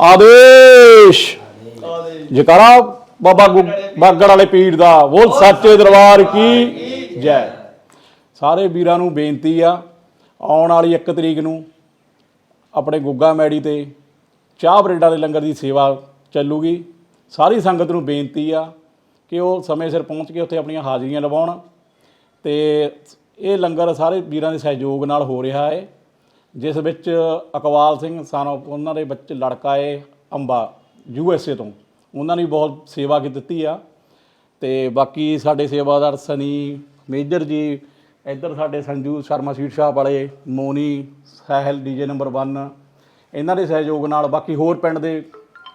ਆਦੇਸ਼। ਜਕਾਰਾ ਬਾਬਾ ਗੁ- ਬਾਗੜ ਵਾਲੇ ਪੀਰ ਦਾ, ਬੋਲ ਸੱਚੇ ਦਰਬਾਰ ਕੀ ਜੈ। ਸਾਰੇ ਵੀਰਾਂ ਨੂੰ ਬੇਨਤੀ ਆ, ਆਉਣ ਵਾਲੀ 1 ਤਰੀਕ ਨੂੰ ਆਪਣੇ ਗੁੱਗਾ ਮੈੜੀ ਤੇ ਚਾਹ ਬਰੇਡਾਂ ਦੇ ਲੰਗਰ ਦੀ ਸੇਵਾ ਚੱਲੂਗੀ। ਸਾਰੀ ਸੰਗਤ ਨੂੰ ਬੇਨਤੀ ਆ ਕਿ ਉਹ ਸਮੇਂ ਸਿਰ ਪਹੁੰਚ ਕੇ ਉੱਥੇ ਆਪਣੀਆਂ ਹਾਜ਼ਰੀਆਂ ਲਵਾਉਣ। ਤੇ ਇਹ ਲੰਗਰ ਸਾਰੇ ਵੀਰਾਂ ਦੇ ਸਹਿਯੋਗ ਨਾਲ ਹੋ ਰਿਹਾ ਹੈ ਜਿਸ ਵਿੱਚ ਅਕਵਾਲ ਸਿੰਘ ਸਨ ਉਹਨਾਂ ਦੇ ਬੱਚੇ ਲੜਕਾ ਏ, ਅੰਬਾ, ਯੂ ਐਸ ਏ ਤੋਂ। ਉਹਨਾਂ ਨੇ ਵੀ ਬਹੁਤ ਸੇਵਾ ਕੀ ਦਿੱਤੀ ਆ। ਤੇ ਬਾਕੀ ਸਾਡੇ ਸੇਵਾਦਾਰ ਸਨੀ, ਮੇਜਰ ਜੀ, ਇੱਧਰ ਸਾਡੇ ਸੰਜੂ ਸ਼ਰਮਾ ਸਵੀਟ ਸ਼ਾਪ ਵਾਲੇ, ਮੋਨੀ, ਸਾਹਿਲ ਡੀਜੇ ਨੰਬਰ 1 ਇਹਨਾਂ ਦੇ ਸਹਿਯੋਗ ਨਾਲ ਬਾਕੀ ਹੋਰ ਪਿੰਡ ਦੇ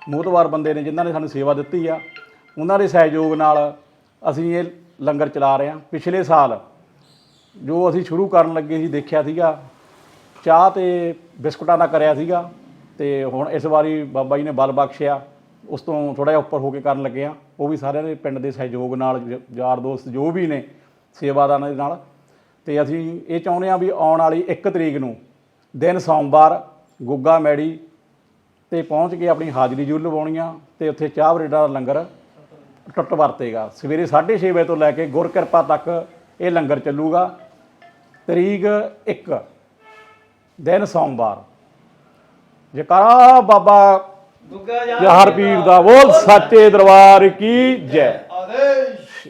ਮੋਹਤਵਾਰ ਬੰਦੇ ਨੇ ਜਿਨ੍ਹਾਂ ਨੇ ਸਾਨੂੰ ਸੇਵਾ ਦਿੱਤੀ ਆ। ਉਹਨਾਂ ਦੇ ਸਹਿਯੋਗ ਨਾਲ ਅਸੀਂ ਇਹ ਲੰਗਰ ਚਲਾ ਰਹੇ ਹਾਂ। ਪਿਛਲੇ ਸਾਲ ਜੋ ਅਸੀਂ ਸ਼ੁਰੂ ਕਰਨ ਲੱਗੇ ਸੀ, ਦੇਖਿਆ ਸੀਗਾ ਚਾਹ ਤੇ ਬਿਸਕੁਟਾਂ ਦਾ ਕਰਿਆ ਸੀਗਾ ਤੇ ਹੁਣ ਇਸ ਵਾਰੀ ਬਾਬਾ ਜੀ ਨੇ ਬਲ ਬਖਸ਼ਿਆ। ਉਸ ਤੋਂ ਥੋੜਾ ਜਿਹਾ ਉੱਪਰ ਹੋ ਕੇ ਕਰਨ ਲੱਗੇ ਆ ਉਹ ਵੀ ਸਾਰਿਆਂ ਦੇ ਪਿੰਡ ਦੇ ਸਹਿਯੋਗ ਨਾਲ, ਜ- ਯਾਰ ਦੋਸਤ ਜੋ ਵੀ ਨੇ ਸੇਵਾਦਾਰਾਂ ਦੇ ਨਾਲ। ਤੇ ਅਸੀਂ ਇਹ ਚਾਹੁੰਦੇ ਆ ਵੀ ਆਉਣ ਵਾਲੀ 1 ਤਰੀਕ ਨੂੰ ਦਿਨ ਸੋਮਵਾਰ ਗੁੱਗਾ ਮੈੜੀ ਤੇ ਪਹੁੰਚ ਕੇ ਆਪਣੀ ਹਾਜ਼ਰੀ ਜ਼ਰੂਰ ਲਵਾਉਣੀ ਆ ਤੇ ਉੱਥੇ ਚਾਹ ਬਰੇਡਾ ਦਾ ਲੰਗਰ ਟੁੱਟ ਵਰਤੇਗਾ। ਸਵੇਰੇ 6:30 ਵਜੇ ਤੋਂ ਲੈ ਕੇ ਗੁਰ ਕਿਰਪਾ ਤੱਕ ਇਹ ਲੰਗਰ ਚੱਲੂਗਾ। ਤਰੀਕ 1 ਦਿਨ ਸੋਮਵਾਰ। ਜਕਾਰਾ ਬਾਬਾ ਦੁੱਗਾ ਜਹਾਰ ਪੀਰ ਦਾ ਬੋਲ। ਸੱਚੇ ਦਰਬਾਰ ਕੀ ਜੈ। ਆਦੇਸ਼।